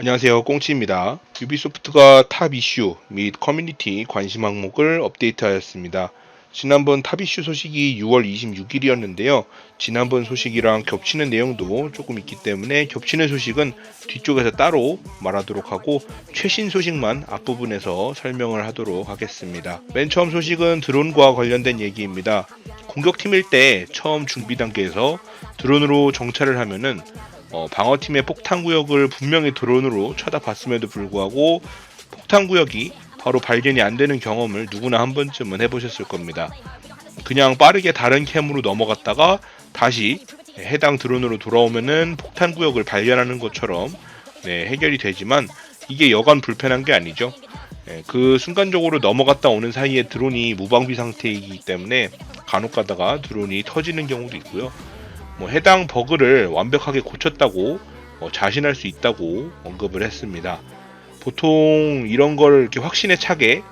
안녕하세요 꽁치입니다. 유비소프트가 탑 이슈 및 커뮤니티 관심 항목을 업데이트하였습니다. 지난번 탑 이슈 소식이 6월 26일이었는데요. 지난번 소식이랑 겹치는 내용도 조금 있기 때문에 겹치는 소식은 뒤쪽에서 따로 말하도록 하고 최신 소식만 앞부분에서 설명을 하도록 하겠습니다. 맨 처음 소식은 드론과 관련된 얘기입니다. 공격팀일 때 처음 준비 단계에서 드론으로 정찰을 하면은 어, 방어팀의 폭탄 구역을 분명히 드론으로 쳐다봤음에도 불구하고 폭탄 구역이 바로 발견이 안 되는 경험을 누구나 한 번쯤은 해보셨을 겁니다. 그냥 빠르게 다른 캠으로 넘어갔다가 다시 해당 드론으로 돌아오면은 폭탄 구역을 발견하는 것처럼 네, 해결이 되지만 이게 여간 불편한 게 아니죠. 예, 그 순간적으로 넘어갔다 오는 사이에 드론이 무방비 상태이기 때문에 간혹 가다가 드론이 터지는 경우도 있고요. 뭐 해당 버그를 완벽하게 고쳤다고 어, 자신할 수 있다고 언급을 했습니다. 보통 이런 걸 이렇게 확신에 차게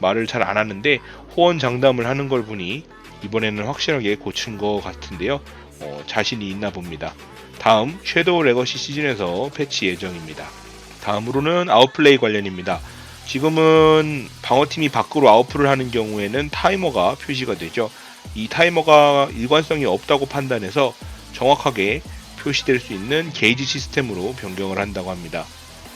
말을 잘 안 하는데 호언장담을 하는 걸 보니 이번에는 확실하게 고친 것 같은데요. 어, 자신이 있나 봅니다. 다음 섀도우 레거시 시즌에서 패치 예정입니다. 다음으로는 아웃플레이 관련입니다. 지금은 방어팀이 밖으로 아웃플을 하는 경우에는 타이머가 표시가 되죠. 이 타이머가 일관성이 없다고 판단해서 정확하게 표시될 수 있는 게이지 시스템으로 변경을 한다고 합니다.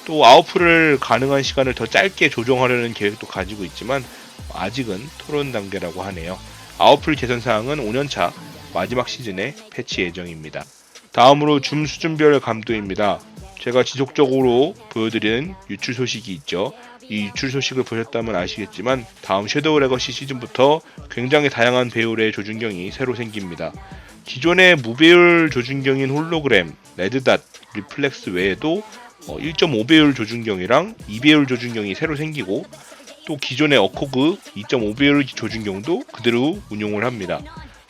또 아웃풀을 가능한 시간을 더 짧게 조정하려는 계획도 가지고 있지만 아직은 토론 단계라고 하네요. 아웃풀 개선 사항은 5년차 마지막 시즌에 패치 예정입니다. 다음으로 줌 수준별 감도입니다. 제가 지속적으로 보여드리는 유출 소식이 있죠. 이 유출 소식을 보셨다면 아시겠지만 다음 섀도우 레거시 시즌부터 굉장히 다양한 배율의 조준경이 새로 생깁니다. 기존의 무배율 조준경인 홀로그램, 레드닷, 리플렉스 외에도 1.5배율 조준경이랑 2배율 조준경이 새로 생기고 또 기존의 어코그 2.5배율 조준경도 그대로 운용을 합니다.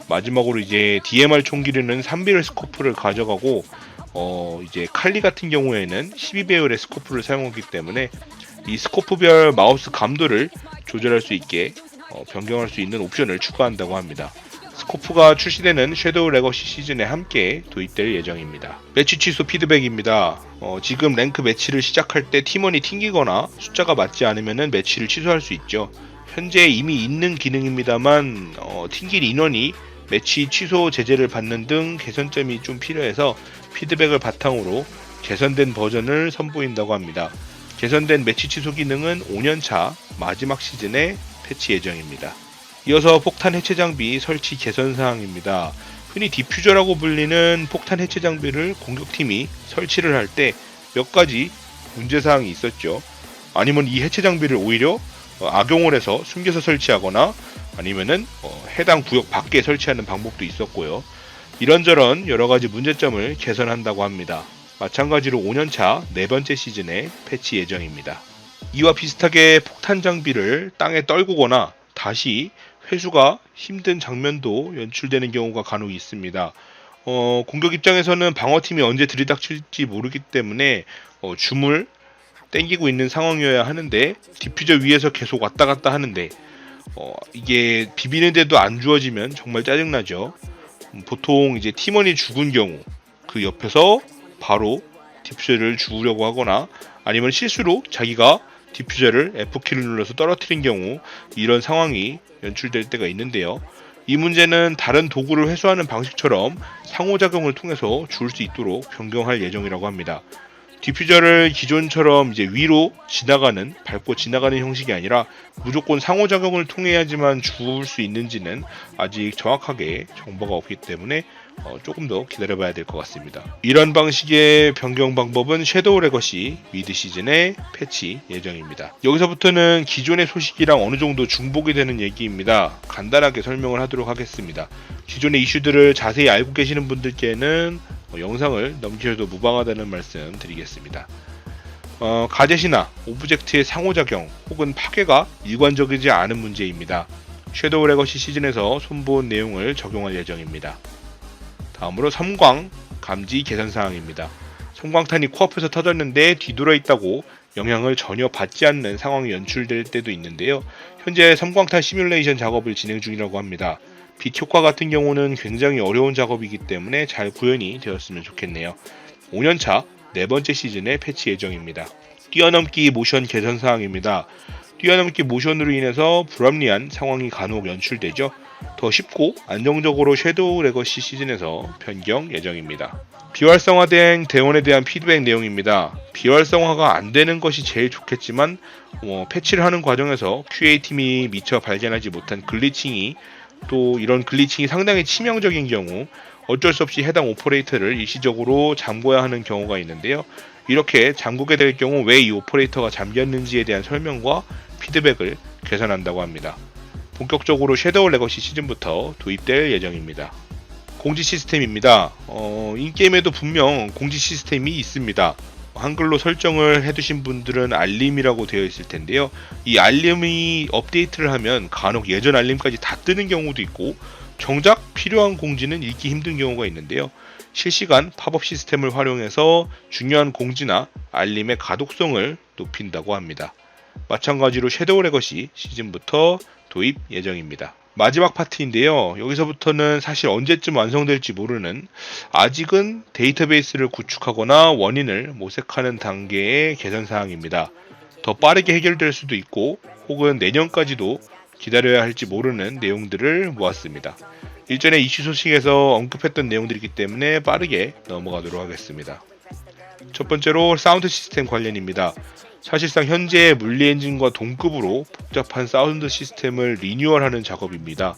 마지막으로 이제 DMR 총기류는 3배율 스코프를 가져가고 어 이제 칼리 같은 경우에는 12배율의 스코프를 사용하기 때문에 이 스코프별 마우스 감도를 조절할 수 있게 어, 변경할 수 있는 옵션을 추가한다고 합니다. 스코프가 출시되는 섀도우 레거시 시즌에 함께 도입될 예정입니다. 매치 취소 피드백입니다. 어, 지금 랭크 매치를 시작할 때 팀원이 튕기거나 숫자가 맞지 않으면 매치를 취소할 수 있죠. 현재 이미 있는 기능입니다만 어, 튕길 인원이 매치 취소 제재를 받는 등 개선점이 좀 필요해서 피드백을 바탕으로 개선된 버전을 선보인다고 합니다. 개선된 매치 취소 기능은 5년차 마지막 시즌에 패치 예정입니다. 이어서 폭탄 해체 장비 설치 개선 사항입니다. 흔히 디퓨저라고 불리는 폭탄 해체 장비를 공격팀이 설치를 할 때 몇 가지 문제 사항이 있었죠. 아니면 이 해체 장비를 오히려 어, 악용을 해서 숨겨서 설치하거나 아니면은 어, 해당 구역 밖에 설치하는 방법도 있었고요. 이런저런 여러 가지 문제점을 개선한다고 합니다. 마찬가지로 5년차 네 번째 시즌에 패치 예정입니다. 이와 비슷하게 폭탄 장비를 땅에 떨구거나 다시 회수가 힘든 장면도 연출되는 경우가 간혹 있습니다. 어, 공격 입장에서는 방어팀이 언제 들이닥칠지 모르기 때문에 어, 줌을 땡기고 있는 상황이어야 하는데 디퓨저 위에서 계속 왔다 갔다 하는데 어, 이게 비비는데도 안 주어지면 정말 짜증나죠. 음, 보통 이제 팀원이 죽은 경우 그 옆에서 바로 디퓨저를 주우려고 하거나 아니면 실수로 자기가 디퓨저를 F키를 눌러서 떨어뜨린 경우 이런 상황이 연출될 때가 있는데요. 이 문제는 다른 도구를 회수하는 방식처럼 상호작용을 통해서 줄 수 있도록 변경할 예정이라고 합니다. 디퓨저를 기존처럼 이제 위로 지나가는 밟고 지나가는 형식이 아니라 무조건 상호작용을 통해야지만 주울 수 있는지는 아직 정확하게 정보가 없기 때문에 어, 조금 더 기다려봐야 될 것 같습니다. 이런 방식의 변경 방법은 섀도우 레거시 미드 시즌에 패치 예정입니다. 여기서부터는 기존의 소식이랑 어느 정도 중복이 되는 얘기입니다. 간단하게 설명을 하도록 하겠습니다. 기존의 이슈들을 자세히 알고 계시는 분들께는 어, 영상을 넘기셔도 무방하다는 말씀 드리겠습니다. 어, 가젯이나 오브젝트의 상호작용 혹은 파괴가 일관적이지 않은 문제입니다. 섀도우 레거시 시즌에서 손본 내용을 적용할 예정입니다. 다음으로 섬광 감지 개선 사항입니다. 섬광탄이 코앞에서 터졌는데 뒤돌아 있다고 영향을 전혀 받지 않는 상황이 연출될 때도 있는데요. 현재 섬광탄 시뮬레이션 작업을 진행 중이라고 합니다. 빛 효과 같은 경우는 굉장히 어려운 작업이기 때문에 잘 구현이 되었으면 좋겠네요. 5년차 네 번째 시즌에 패치 예정입니다. 뛰어넘기 모션 개선 사항입니다. 뛰어넘기 모션으로 인해서 불합리한 상황이 간혹 연출되죠. 더 쉽고 안정적으로 섀도우 레거시 시즌에서 변경 예정입니다. 비활성화된 대원에 대한 피드백 내용입니다. 비활성화가 안 되는 것이 제일 좋겠지만 어, 패치를 하는 과정에서 QA 팀이 미처 발견하지 못한 글리칭이 또 이런 글리칭이 상당히 치명적인 경우 어쩔 수 없이 해당 오퍼레이터를 일시적으로 잠궈야 하는 경우가 있는데요. 이렇게 잠그게 될 경우 왜 이 오퍼레이터가 잠겼는지에 대한 설명과 피드백을 개선한다고 합니다. 본격적으로 섀도우 레거시 시즌부터 도입될 예정입니다. 공지 시스템입니다. 어, 인게임에도 분명 공지 시스템이 있습니다. 한글로 설정을 해두신 분들은 알림이라고 되어 있을 텐데요. 이 알림이 업데이트를 하면 간혹 예전 알림까지 다 뜨는 경우도 있고 정작 필요한 공지는 읽기 힘든 경우가 있는데요. 실시간 팝업 시스템을 활용해서 중요한 공지나 알림의 가독성을 높인다고 합니다. 마찬가지로 섀도우 레거시 시즌부터 도입 예정입니다. 마지막 파트인데요. 여기서부터는 사실 언제쯤 완성될지 모르는 아직은 데이터베이스를 구축하거나 원인을 모색하는 단계의 개선 사항입니다. 더 빠르게 해결될 수도 있고 혹은 내년까지도 기다려야 할지 모르는 내용들을 모았습니다. 일전에 이슈 소식에서 언급했던 내용들이기 때문에 빠르게 넘어가도록 하겠습니다. 첫 번째로 사운드 시스템 관련입니다. 사실상 현재 물리 엔진과 동급으로 복잡한 사운드 시스템을 리뉴얼하는 작업입니다.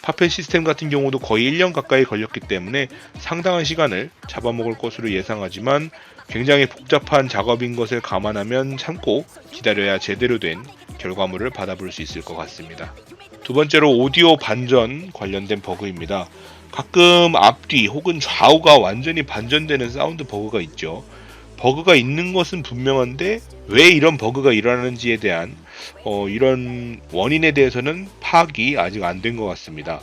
파펜 시스템 같은 경우도 거의 1년 가까이 걸렸기 때문에 상당한 시간을 잡아먹을 것으로 예상하지만 굉장히 복잡한 작업인 것을 감안하면 참고 기다려야 제대로 된 결과물을 받아볼 수 있을 것 같습니다. 두 번째로 오디오 반전 관련된 버그입니다. 가끔 앞뒤 혹은 좌우가 완전히 반전되는 사운드 버그가 있죠. 버그가 있는 것은 분명한데 왜 이런 버그가 일어나는지에 대한 어, 이런 원인에 대해서는 파악이 아직 안 된 것 같습니다.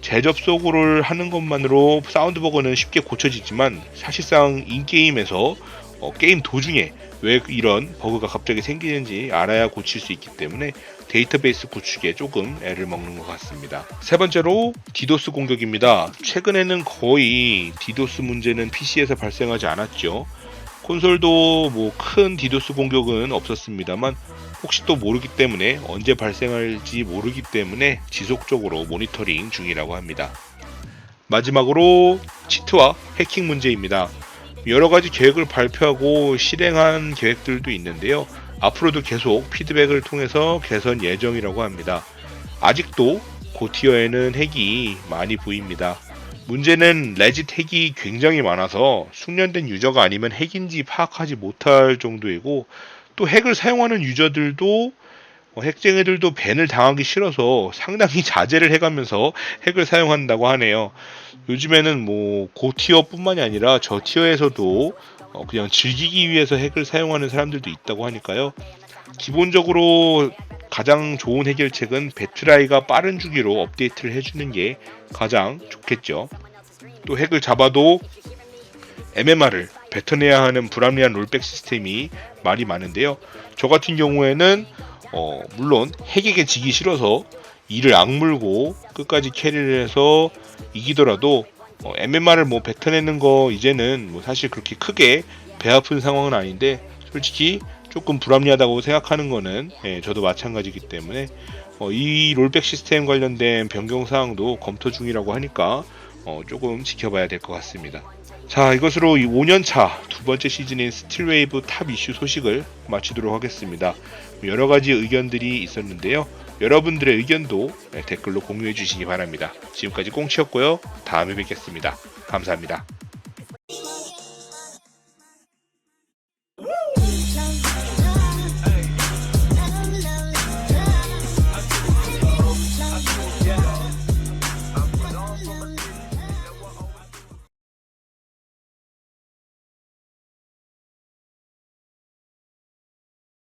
재접속을 하는 것만으로 사운드 버그는 쉽게 고쳐지지만 사실상 인게임에서 어, 게임 도중에 왜 이런 버그가 갑자기 생기는지 알아야 고칠 수 있기 때문에 데이터베이스 구축에 조금 애를 먹는 것 같습니다. 세 번째로 디도스 공격입니다. 최근에는 거의 디도스 문제는 PC에서 발생하지 않았죠. 콘솔도 뭐 큰 디도스 공격은 없었습니다만 혹시 또 모르기 때문에 언제 발생할지 모르기 때문에 지속적으로 모니터링 중이라고 합니다. 마지막으로 치트와 해킹 문제입니다. 여러 가지 계획을 발표하고 실행한 계획들도 있는데요. 앞으로도 계속 피드백을 통해서 개선 예정이라고 합니다. 아직도 고티어에는 핵이 많이 보입니다. 문제는 레짓 핵이 굉장히 많아서 숙련된 유저가 아니면 핵인지 파악하지 못할 정도이고 또 핵을 사용하는 유저들도 어, 핵쟁이들도 밴을 당하기 싫어서 상당히 자제를 해가면서 핵을 사용한다고 하네요. 요즘에는 뭐 고티어뿐만이 아니라 저티어에서도 어, 그냥 즐기기 위해서 핵을 사용하는 사람들도 있다고 하니까요. 기본적으로 가장 좋은 해결책은 배트라이가 빠른 주기로 업데이트를 해주는 게 가장 좋겠죠. 또 핵을 잡아도 MMR을 뱉어내야 하는 불합리한 롤백 시스템이 말이 많은데요. 저 같은 경우에는 어, 물론 핵에게 지기 싫어서 이를 악물고 끝까지 캐리를 해서 이기더라도 어, MMR을 뭐 뱉어내는 거 이제는 뭐 사실 그렇게 크게 배 아픈 상황은 아닌데 솔직히 조금 불합리하다고 생각하는 거는 예, 저도 마찬가지이기 때문에 어, 이 롤백 시스템 관련된 변경 사항도 검토 중이라고 하니까 어, 조금 지켜봐야 될 것 같습니다. 자, 이것으로 이 5년차 두 번째 시즌인 스틸웨이브 탑 이슈 소식을 마치도록 하겠습니다. 여러 가지 의견들이 있었는데요. 여러분들의 의견도 네, 댓글로 공유해 주시기 바랍니다. 지금까지 꽁치였고요. 다음에 뵙겠습니다. 감사합니다.